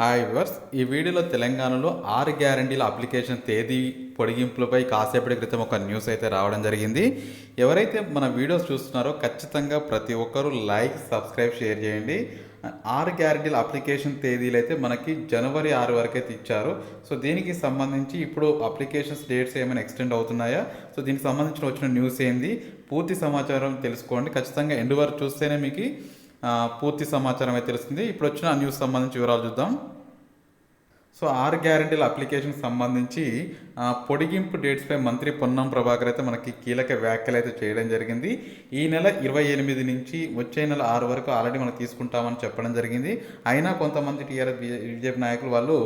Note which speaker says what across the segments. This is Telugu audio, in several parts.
Speaker 1: హాయ్ వర్స్ ఈ వీడియోలో తెలంగాణలో ఆరు గ్యారంటీల అప్లికేషన్ తేదీ పొడిగింపులపై కాసేపటి క్రితం ఒక న్యూస్ అయితే రావడం జరిగింది. ఎవరైతే మన వీడియోస్ చూస్తున్నారో ఖచ్చితంగా ప్రతి ఒక్కరూ లైక్ సబ్స్క్రైబ్ షేర్ చేయండి. ఆరు గ్యారంటీల అప్లికేషన్ తేదీలు అయితే మనకి జనవరి ఆరు వరకు అయితే ఇచ్చారు. సో దీనికి సంబంధించి ఇప్పుడు అప్లికేషన్స్ డేట్స్ ఏమైనా ఎక్స్టెండ్ అవుతున్నాయా? సో దీనికి సంబంధించిన వచ్చిన న్యూస్ ఏంది? పూర్తి సమాచారం తెలుసుకోండి. ఖచ్చితంగా ఎండు వరకు చూస్తేనే మీకు పూర్తి సమాచారం అయితే తెలుస్తుంది. ఇప్పుడు వచ్చిన న్యూస్ సంబంధించి వివరాలు చూద్దాం. సో ఆరు గ్యారంటీల అప్లికేషన్ సంబంధించి పొడిగింపు డేట్స్పై మంత్రి పొన్నం ప్రభాకర్ అయితే మనకి కీలక వ్యాఖ్యలు అయితే చేయడం జరిగింది. ఈ నెల ఇరవై ఎనిమిది నుంచి వచ్చే నెల ఆరు వరకు ఆల్రెడీ మనం తీసుకుంటామని చెప్పడం జరిగింది. అయినా కొంతమంది టీఆర్ఎస్ బీజేపీ నాయకులు వాళ్ళు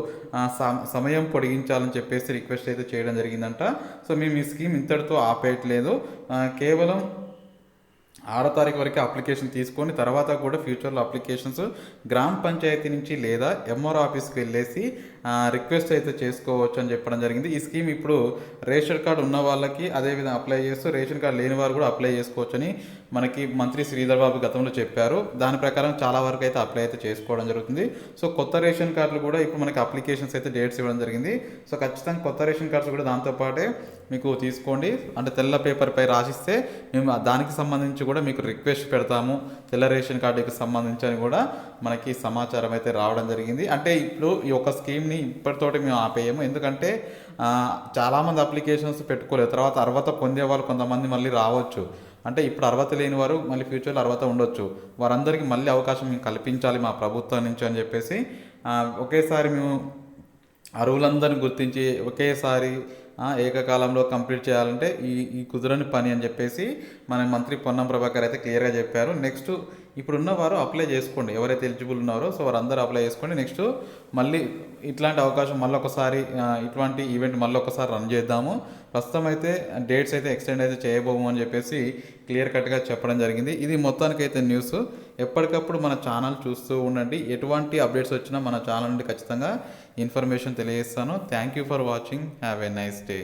Speaker 1: సమయం పొడిగించాలని చెప్పేసి రిక్వెస్ట్ అయితే చేయడం జరిగిందంట. సో మేము ఈ స్కీమ్ ఇంతటితో ఆపేయట్లేదు. కేవలం ఆరో తారీఖు వరకు అప్లికేషన్ తీసుకొని తర్వాత కూడా ఫ్యూచర్లో అప్లికేషన్స్ గ్రామ పంచాయతీ నుంచి లేదా ఎంఆర్ ఆఫీస్కి వెళ్ళేసి రిక్వెస్ట్ అయితే చేసుకోవచ్చు అని చెప్పడం జరిగింది. ఈ స్కీమ్ ఇప్పుడు రేషన్ కార్డు ఉన్న వాళ్ళకి అదేవిధంగా అప్లై చేస్తూ రేషన్ కార్డు లేని వారు కూడా అప్లై చేసుకోవచ్చు అని మనకి మంత్రి శ్రీధర్ బాబు గతంలో చెప్పారు. దాని ప్రకారం చాలా వరకు అయితే అప్లై అయితే చేసుకోవడం జరుగుతుంది. సో కొత్త రేషన్ కార్డులు కూడా ఇప్పుడు మనకి అప్లికేషన్స్ అయితే డేట్స్ ఇవ్వడం జరిగింది. సో ఖచ్చితంగా కొత్త రేషన్ కార్డ్స్ కూడా దాంతోపాటే మీకు తీసుకోండి. అంటే తెల్ల పేపర్పై రాసిస్తే మేము దానికి సంబంధించి కూడా కూడా మీకు రిక్వెస్ట్ పెడతాము. తెల్ల రేషన్ కార్డుకి సంబంధించి కూడా మనకి సమాచారం అయితే రావడం జరిగింది. అంటే ఇప్పుడు ఈ యొక్క స్కీమ్ని ఇప్పటితోటి మేము ఆపేయము. ఎందుకంటే చాలామంది అప్లికేషన్స్ పెట్టుకోలేదు. తర్వాత అర్హత పొందే వాళ్ళు కొంతమంది మళ్ళీ రావచ్చు. అంటే ఇప్పుడు అర్హత లేని వారు మళ్ళీ ఫ్యూచర్లో అర్హత ఉండొచ్చు. వారందరికీ మళ్ళీ అవకాశం మేము కల్పించాలి మా ప్రభుత్వం నుంచి అని చెప్పేసి ఒకేసారి మేము అరువులందరిని గుర్తించి ఒకేసారి ఏకకాలంలో కంప్లీట్ చేయాలంటే ఈ ఈ కుదరని పని అని చెప్పేసి మన మంత్రి పొన్నం ప్రభాకర్ అయితే క్లియర్గా చెప్పారు. నెక్స్ట్ ఇప్పుడున్న వారు అప్లై చేసుకోండి. ఎవరైతే ఎలిజిబుల్ ఉన్నారో సో వారందరూ అప్లై చేసుకోండి. నెక్స్ట్ మళ్ళీ ఇట్లాంటి అవకాశం మళ్ళీ ఒకసారి ఇటువంటి ఈవెంట్ మళ్ళీ ఒకసారి రన్ చేద్దాము. ప్రస్తుతం అయితే డేట్స్ అయితే ఎక్స్టెండ్ అయితే చేయబోము అని చెప్పేసి క్లియర్ కట్గా చెప్పడం జరిగింది. ఇది మొత్తానికైతే న్యూస్ ఎప్పటికప్పుడు మన ఛానల్ చూస్తూ ఉండండి. ఎటువంటి అప్డేట్స్ వచ్చినా మన ఛానల్ నుండి ఖచ్చితంగా ఇన్ఫర్మేషన్ తెలియజేస్తాను. Thank you for watching have a nice day